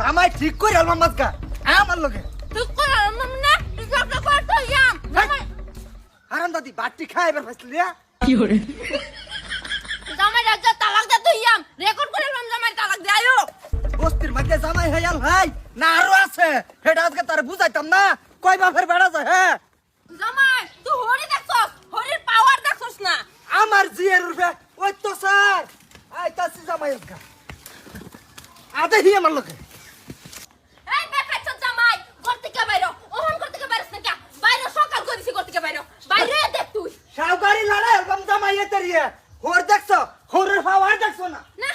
জামাই ঠিক করে আলমাম মাঝকা আমার লোকে তুই করে আনলাম না ঝগড়া করে তো ইয়াম। হারাম দাদি বাটি খাই এবার ফাইসলি জামাই রাজা তালাক দে তুই ইয়াম। রেকর্ড করে আনলাম জামাই তালাক দে আয়ো। বস্তির মধ্যে জামাই হইয়াল ভাই না আরও আছে। সেটা আজকে তার বুঝাইতাম না। কয় বাপের বেড়া যায় হ্যাঁ? জামাই তুই হরি দেখছস? হরির পাওয়ার দেখছস না? আমার জিয়ের রূপে ওই তো স্যার। আইতাছি জামাই আজকা। আদে হি আমার লোকে এই দেখাচ্ছ জামাই ঘর থেকে বাইরো ওহন ঘর থেকে বাইরস না কে বাইরে সকাল করিছি ঘর থেকে বাইরো বাইরে দেখ তুই সাউকারি লড়াই এরকম তেরিয়ে হোর দেখছ হোরের পাওয়ার দেখছ না না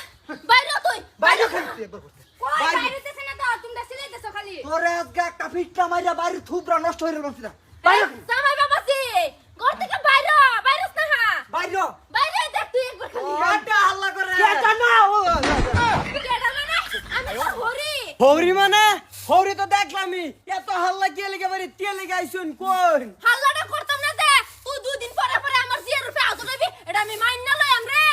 বাইরে তুই বাইরে খাইতে করতে। কই বাইরে। বাইরে তেছ না তো তুমি সিলাইতেছ খালি তোরে আজকে একটা ফিটটা মাইরা বাইরে থুবরা নষ্ট হয়ে গেল এই, বাইরে জামাই বাবাজি ঘর থেকে বাইরো বাইরস না হা বাইরে বাইরে দেখ তুই একবার খালি কাটা হাল্লা করে কেটা না ও কেডা মানে আমি তো হরি হৌরি মানে হৌরি তো দেখলামই এত হাল্লা কে লেগে বাড়ি কে লেগে আইসুন কোন হাল্লাটা করতাম না দে তুই দুই দিন পরে পরে আমার জিয়ার রূপে আউট হইবি এটা আমি মাইন না লই আমরে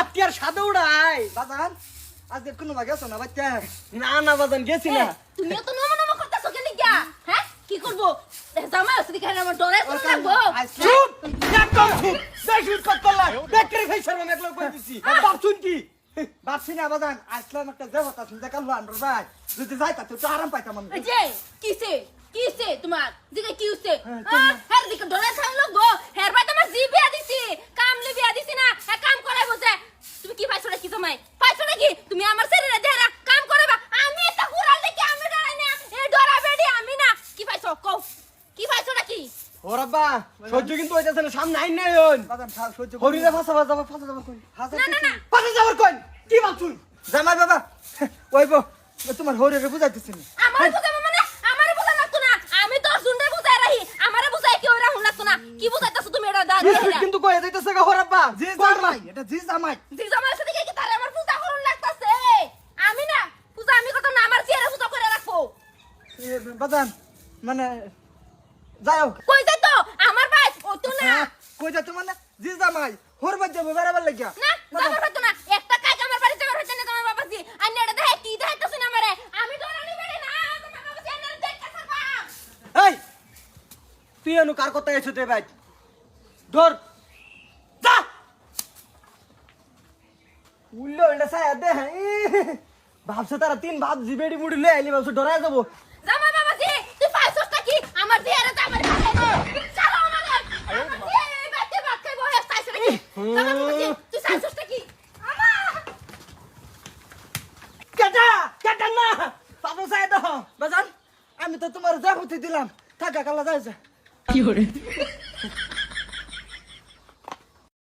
আপনি আর সাদে উড়াই। বাজান আজকে কোনো ভাগে আছো না বাচ্চা না না বাজান গেছি না। তুমি তো নম নম করতেছ কেন গিয়া? হ্যাঁ? কি করব? জামাই আছে আমার ডরে চুপ! একদম চুপ! কই দিছি। বাপ শুন কি? বাপসি না বাজান। আসলাম একটা দেবতা শুনতে কাল আনবার ভাই। যদি যাইতা তো আরাম পাইতাম আমি। যে কিসে? কিসে তোমার? দিকে কি হইছে হ্যাঁ, হ্যাঁ দিকে ডরে হের তোমার জি বিয়া দিছি কাম লি বিয়া দিছি না হ্যাঁ কাম করাই বসে তুমি কি পাইছো নাকি জামাই পাইছো নাকি তুমি আমার শরীরে দেহরা কাম করাবা আমি একটা কুড়াল দেখি আমি ডরাই না এই ডরা বেডি আমি না কি পাইছো কও কি পাইছো নাকি ও সহ্য কিন্তু হইতাছে না সামনে আইন নাই হন সহ্য করি। হরিরে ফাসা ফাসা ফাসা যাবার কই হাজার না না না। ফাসা যাবার কই কি ভাবছুন জামাই বাবা ওই বো তোমার হরিরে বুঝাইতেছি না। আমারে বুঝাবো মানে? আমারে বুঝা লাগতো না। আমি তো জুন্ডে বুঝাই রাহি আমারে বুঝাই কি ওরা হুন লাগতো না। কি বুঝাইতাছো তুমি এটা দাঁড়িয়ে কিন্তু কই যাইতাছে গো হরাব্বা জি জামাই এটা জি জামাই। জি জামাই সাথে কি তারে আমার পূজা করুন লাগতাছে। আমি না পূজা আমি কত না আমার চেয়ারে পূজা করে রাখব। এ, বাজান মানে যাও কই যাই তো আমার ভাই ও তো না হ্যাঁ, কই যা তোমার না জি জামাই হোর বাদ যাব বেড়াবার লাগিয়া। না জামার হতো না। একটা কাজ আমার বাড়ি জামার হচ্ছে না তোমার বাবাজি? আর নেড়ে দেখে কি দেখাইতাছ না আমারে। আমি তো রানি বাড়ি না তোমার বাবাজি এনে দেখতাছ না এই তুই এনু কার কথা এসে দে ভাই? ধর। যা! উল্লো এটা সায়া দে হ্যাঁ ভাবছে তারা তিন ভাব জিবেড়ি মুড়ি লে আইলি ভাবছে ডরায় যাব। জামাই বাবাজি তুই পাইছস কি আমার তো আমার ভাই চলো আমাদের আমার চেয়ারে বাতে ভাত খাইবো হে চাইছ নাকি জামাই বাবাজি তুই চাইছস কি আমার কেটা কেটা না বাবু সায়া দাও বাজান আমি! তো তোমার যা হতে দিলাম। থাকা কালা যাইছে।